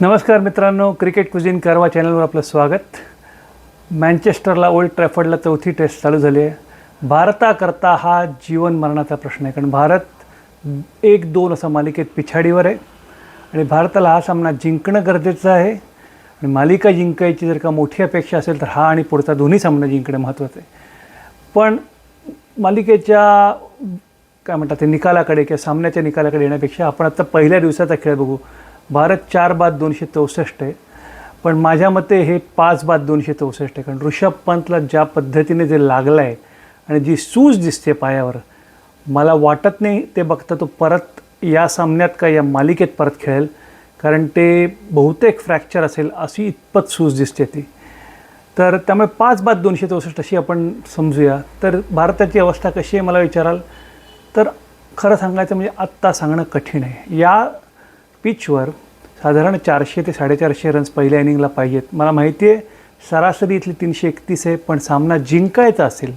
नमस्कार मित्रांनो क्रिकेट कुझिन करवा चॅनलवर आपलं स्वागत. मँचेस्टरला ओल्ड ट्रॅफर्डला चौथी टेस्ट चालू झाली आहे. भारताकरता हा जीवन मरणाचा प्रश्न आहे कारण भारत एक दोन असं मालिकेत पिछाडीवर आहे. आणि भारताला हा सामना जिंकणं गरजेचं आहे. आणि मालिका जिंकायची जर का मोठी अपेक्षा असेल तर हा आणि पुढचा दोन्ही सामना जिंकणं महत्त्वाचं आहे. पण मालिकेच्या काय म्हणतात ते निकालाकडे किंवा सामन्याच्या निकालाकडे येण्यापेक्षा आपण आता पहिल्या दिवसाचा खेळ बघू. भारत चार बाद दोनशे चौसष्ट आहे. पण माझ्या मते हे पाच बाद दोनशे चौसष्ट आहे. कारण ऋषभ पंतला ज्या पद्धतीने जे लागलं आहे आणि जी सूज दिसते पायावर मला वाटत नाही ते बघता तो परत या सामन्यात का या मालिकेत परत खेळेल. कारण ते बहुतेक फ्रॅक्चर असेल अशी इतपत सूज दिसते ती. तर त्यामुळे पाच बाद दोनशे चौसष्ट अशी आपण समजूया. तर भारताची अवस्था कशी आहे मला विचाराल. तर खरं सांगायचं म्हणजे आत्ता सांगणं कठीण आहे. या पिचवर साधारण चारशे ते साडेचारशे रन्स पहिल्या इनिंगला पाहिजेत. मला माहिती आहे सरासरी इथली तीनशे एकतीस आहे पण सामना जिंकायचा असेल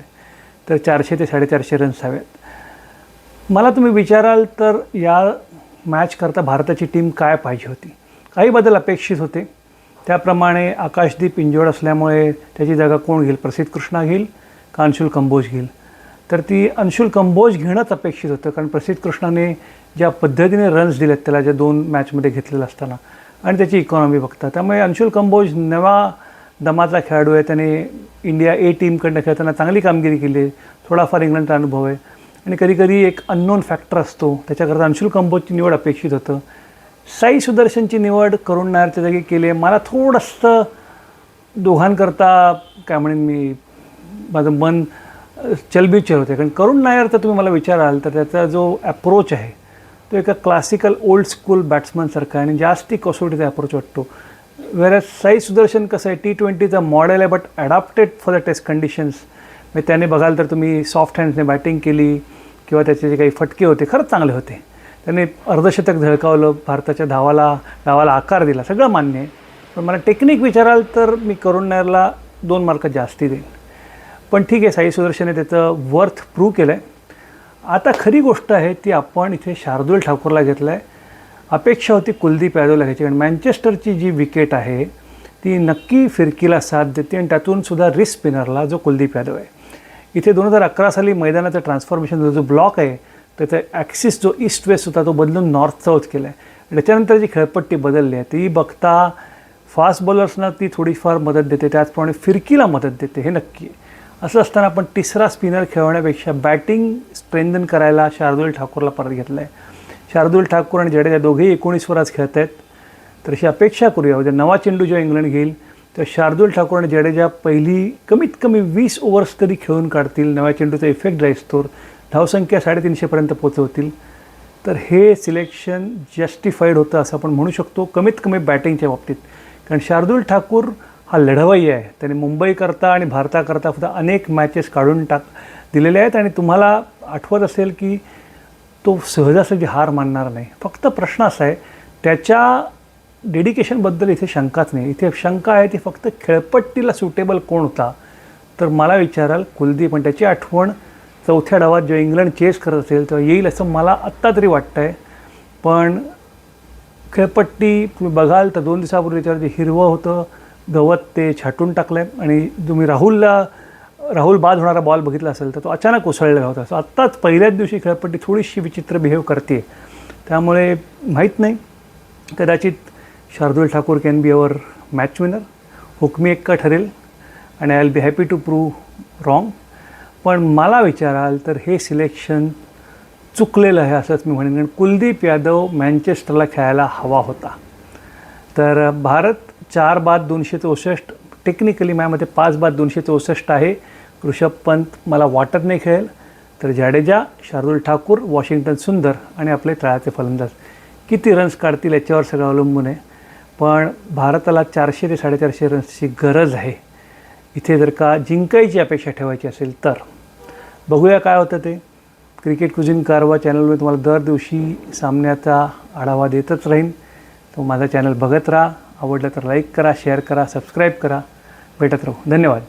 तर चारशे ते साडेचारशे रन्स हवेत. मला तुम्ही विचाराल तर या मॅच करता भारताची टीम काय पाहिजे होती? काही बदल अपेक्षित होते. त्याप्रमाणे आकाशदीप इंजोड असल्यामुळे त्याची जागा कोण घेईल? प्रसिद्ध कृष्णा घेईल का कंबोज घेईल. तर ती अंशुल कंबोज घेणंच अपेक्षित होतं कारण प्रसिद्ध कृष्णाने ज्या पद्धतीने रन्स दिलेत त्याला ज्या दोन मॅचमध्ये घेतलेलं असताना आणि त्याची इकॉनॉमी बघता. त्यामुळे अंशुल कंबोज नवा दमाचा खेळाडू आहे. त्याने इंडिया ए टीमकडनं खेळताना चांगली कामगिरी केली आहे. थोडाफार इंग्लंडचा अनुभव आहे. आणि कधीकधी एक अननोन फॅक्टर असतो. त्याच्याकरता अंशुल कंबोजची निवड अपेक्षित होतं. साई सुदर्शनची निवड करुण नायरच्या जागी केली आहे. मला थोडंसं दोघांकरता काय म्हणेन मी माझं मन चलबिचल होते. कारण करुण नायर तर तुम्ही मला विचाराल तर त्याचा जो ॲप्रोच आहे तो एका क्लासिकल ओल्ड स्कूल बॅट्समनसारखा आहे आणि जास्ती कसोटीचा ॲप्रोच वाटतो. वेरॅज साई सुदर्शन कसं आहे टी ट्वेंटीचा मॉडेल आहे but adapted for the test conditions म्हणजे त्याने बघाल तर तुम्ही सॉफ्ट हँड्सने बॅटिंग केली किंवा त्याचे जे काही फटके होते खरंच चांगले होते. त्याने अर्धशतक झळकावलं भारताच्या धावाला धावाला आकार दिला सगळं मान्य आहे. पण मला टेक्निक विचाराल तर मी करुण नायरला दोन मार्क जास्ती देईन. पण ठीक आहे साई सुदर्शनने त्याचं वर्थ प्रूव्ह केलं आहे आता खरी गोष्ट आहे ती आपण इथे शार्दुल ठाकूरला घेतलं आहे अपेक्षा होती कुलदीप यादवला घ्यायची कारण मँचेस्टरची जी विकेट आहे ती नक्की फिरकीला साथ देते आणि त्यातूनसुद्धा रिस्क स्पिनरला जो कुलदीप यादव आहे. इथे दोन हजार अकरा साली मैदानाचं ट्रान्सफॉर्मेशनचा जो जो ब्लॉक आहे त्याचा ॲक्सिस जो ईस्ट वेस्ट होता तो बदलून नॉर्थ साऊथ केला आहे त्याच्यानंतर जी खेळपट्टी बदलली आहे ती बघता फास्ट बॉलर्सना ती थोडीफार मदत देते त्याचप्रमाणे फिरकीला मदत देते हे नक्की आहे. असं असताना आपण तिसरा स्पिनर खेळवण्यापेक्षा बॅटिंग स्ट्रेंथन करायला शार्दुल ठाकूरला परत घेतलं आहे शार्दुल ठाकूर आणि जडेजा दोघेही एकोणीसवर आज खेळत आहेत तर अशी अपेक्षा करूया. उद्या नवा चेंडू जेव्हा इंग्लंड घेईल तर शार्दुल ठाकूर आणि जडेजा पहिली कमीत कमी वीस ओव्हर्स तरी खेळून काढतील. नव्या चेंडूचा इफेक्ट राहीस्तोर धावसंख्या साडेतीनशेपर्यंत पोचवतील तर हे सिलेक्शन जस्टिफाईड होतं असं आपण म्हणू शकतो. कमीत कमी बॅटिंगच्या बाबतीत. कारण शार्दुल ठाकूर हा लढवाई आहे. त्याने मुंबईकरता आणि भारताकरता सुद्धा अनेक मॅचेस काढून टाक दिलेले आहेत. आणि तुम्हाला आठवत असेल की तो सहजासहजी हार मानणार नाही. फक्त प्रश्न असा आहे त्याच्या डेडिकेशनबद्दल इथे शंकाच नाही. इथे शंका आहे ती फक्त खेळपट्टीला सुटेबल कोण होता? तर मला विचाराल कुलदीप. आणि त्याची आठवण चौथ्या डावात जेव्हा इंग्लंड चेस करत असेल तेव्हा येईल असं मला आत्ता तरी वाटतं आहे पण खेळपट्टी तुम्ही बघाल तर दोन दिवसापूर्वी त्यावर जे हिरवं होतं गवत ते छाटून टाकलं आहे आणि तुम्ही राहुलला राहुल बाद होणारा बॉल बघितला असेल तर तो अचानक कोसळलेला होता. सो आत्ताच पहिल्याच दिवशी खेळपट्टी थोडीशी विचित्र बिहेव करते त्यामुळे माहीत नाही. कदाचित Shardul Thakur can be our match winner हुकमी एक्का ठरेल आणि I will be happy to prove wrong पण मला विचाराल तर हे सिलेक्शन चुकलेलं आहे असंच मी म्हणेन. कारण कुलदीप यादव मँचेस्टरला खेळायला हवा होता. तर भारत चार बाद दोनशे चौसष्ट. टेक्निकली माझ्यामध्ये पाच बाद दोनशे चौसष्ट आहे. ऋषभ पंत मला वाटत नाही खेळेल. तर जाडेजा शार्दुल ठाकूर वॉशिंग्टन सुंदर आणि आपले तळाचे फलंदाज. किती रन्स काढतील याच्यावर सगळं अवलंबून आहे. पण भारताला चारशे ते साडेचारशे रन्सची गरज आहे. इथे जर का जिंकायची अपेक्षा ठेवायची असेल तर. बघूया काय होतं ते. क्रिकेट कुझिन कारवा चॅनलवर तुम्हाला दर दिवशी सामन्याचा आढावा देतच राहीन. तो माझा चॅनल बघत राहा. आवडलं तर लाईक करा शेअर करा सबस्क्राईब करा. भेटत राहू. धन्यवाद.